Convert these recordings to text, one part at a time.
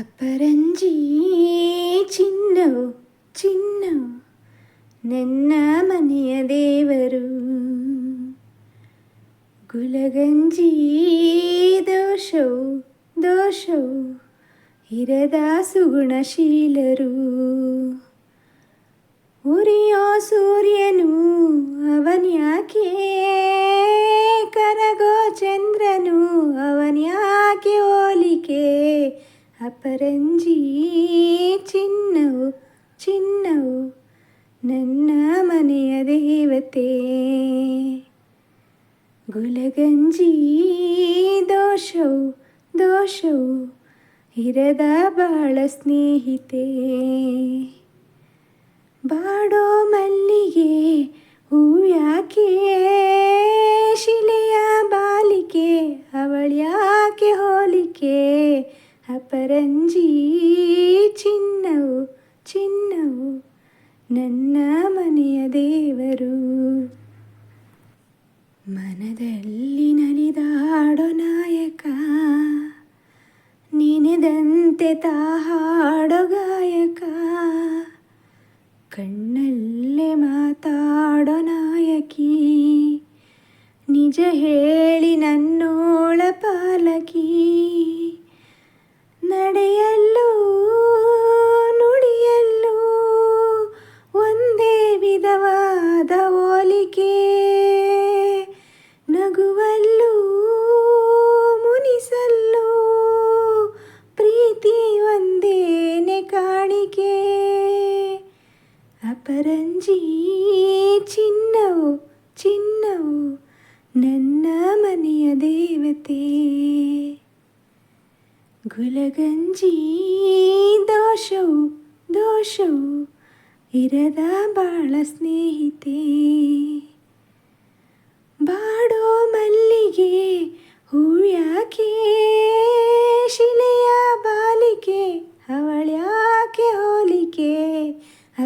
ಅಪರಂಜಿ ಚಿನ್ನವು ಚಿನ್ನವು ನನ್ನ ಮನೆಯ ದೇವರು. ಗುಲಗಂಜಿ ದೋಷವು ದೋಷವು ಇರದ ಸುಗುಣಶೀಲರು. ಉರಿಯೋ ಸೂರ್ಯನು ಅವನ್ಯಾಕೆ ಕರಗೋ ಚಂದ್ರನು ಅವನ್ಯಾಕೆ ಹೋಲಿಕೆ ಅಪರಂಜಿ, ಚಿನ್ನವು ಚಿನ್ನವು ನನ್ನ ಮನೆಯ ದೇವತೆ. ಗುಲಗಂಜಿ, ದೋಷವು ದೋಷವು ಇರದ ಬಾಳ ಸ್ನೇಹಿತೆ. ಬಾಡೋ ಮಲ್ಲಿಗೆ, ಹೂವ್ಯಾಕೆ, ಶಿಲೆಯ ಬಾಲಿಕೆ, ಅವಳ್ಯಾಕೆ ಹೋಲಿಕೆ. ಅಪರಂಜಿ ಚಿನ್ನವು ಚಿನ್ನವು ನನ್ನ ಮನೆಯ ದೇವರು. ಮನದಲ್ಲಿ ನಲಿದಾಡೋ ನಾಯಕ, ನೆನೆದಂತೆ ತಾ ಗಾಯಕ. ಕಣ್ಣಲ್ಲೇ ಮಾತಾಡೋ ನಾಯಕಿ, ನಿಜ ಹೇಳಿ ನನ್ನೋಳ ಕಾಣಿಕೆ ಅಪರಂಜಿ ಚಿನ್ನವು ಚಿನ್ನವು ನನ್ನ ಮನೆಯ ದೇವತೆ ಗುಲಗಂಜಿ ದೋಷವು ದೋಷವು ಇರದ ಬಾಳ ಸ್ನೇಹಿತೆ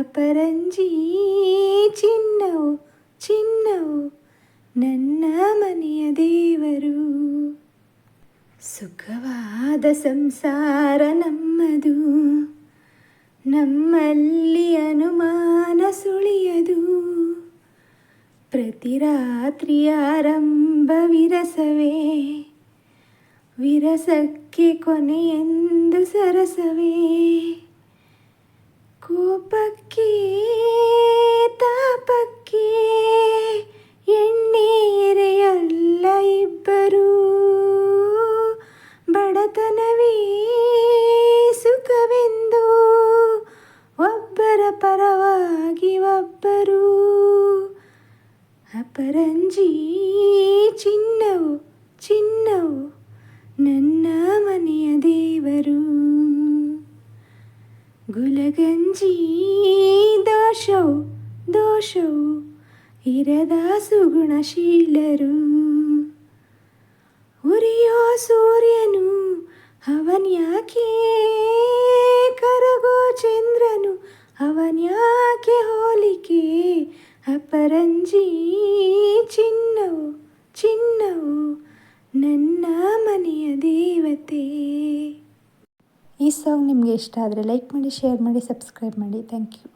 ಅಪರಂಜಿ ಚಿನ್ನವು ಚಿನ್ನವು ನನ್ನ ಮನೆಯ ದೇವರು. ಸುಖವಾದ ಸಂಸಾರ ನಮ್ಮದು, ನಮ್ಮಲ್ಲಿ ಅನುಮಾನ ಸುಳಿಯದು. ಪ್ರತಿ ರಾತ್ರಿ ಆರಂಭ ವಿರಸವೇ, ವಿರಸಕ್ಕೆ ಕೊನೆಯೆಂದು ಸರಸವೇ. ಅಪರಂಜಿ, ಚಿನ್ನವು ಚಿನ್ನವು ನನ್ನ ಮನೆಯ ದೇವರು. ಗುಲಗಂಜಿ, ದೋಷವು ದೋಷವು ಇರದ ಸುಗುಣಶೀಲರು. ಉರಿಯೋ ಸೂರ್ಯನು ಅವನ್ಯಾಕೆ ಕರಗೋ ಚಂದ್ರನು ಅವನ್ಯಾಕೆ ಹೋಲಿಕೆ ಅಪರಂಜಿ? ಈ ಸಾಂಗ್ ನಿಮಗೆ ಇಷ್ಟ ಆದರೆ ಲೈಕ್ ಮಾಡಿ ಶೇರ್ ಮಾಡಿ ಸಬ್ಸ್ಕ್ರೈಬ್ ಮಾಡಿ. Thank you